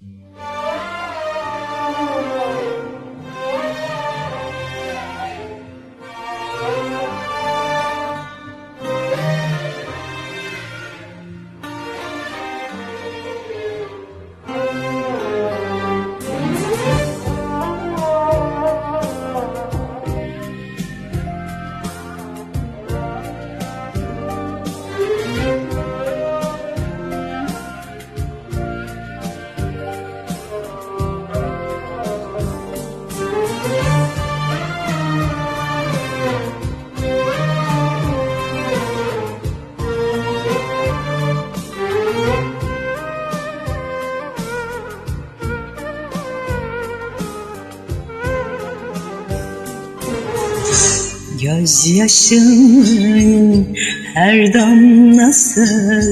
Yeah. Gözyaşın her damlası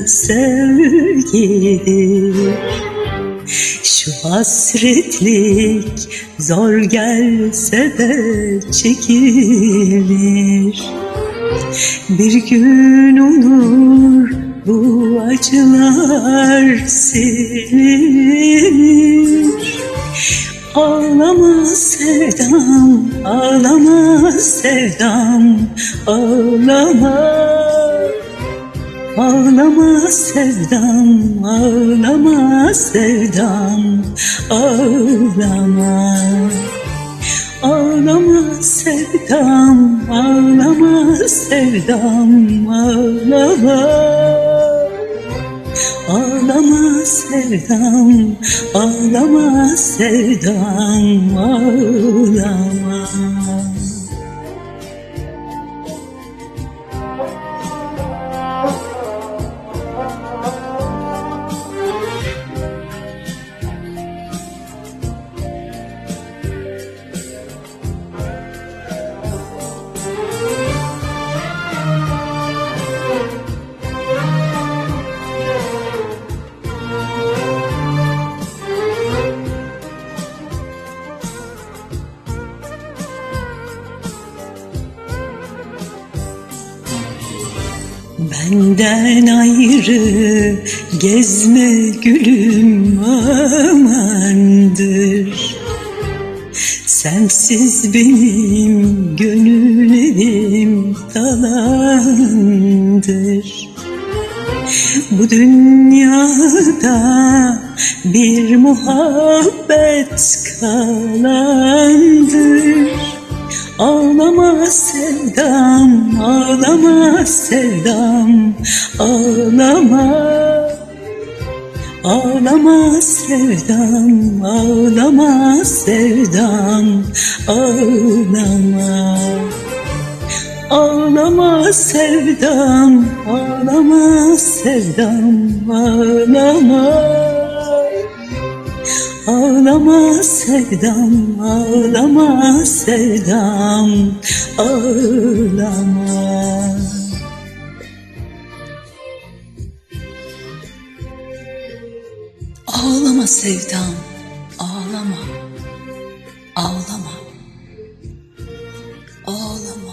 sevgidir Şu hasretlik zor gelse de çekilir. Bir gün olur bu acılar silinir Ağlama sevdam, ağlama sevdam, ağlama. Ağlama sevdam, ağlama sevdam, ağlama. Ağlama sevdam, ağlama sevdam, ağlama sevdam, ağlama sevdam, ağlama. Benden ayrı gezme gülüm amandır. Sensiz benim gönül evim talandır. Bu dünyada bir muhabbet kalandır Ağlama sevdam, ağlama sevdam, ağlama. Ağlama sevdam, ağlama sevdam, ağlama. Ağlama sevdam, ağlama sevdam, ağlama Ağlama sevdam, ağlama sevdam, ağlama. Ağlama sevdam, ağlama, ağlama, ağlama.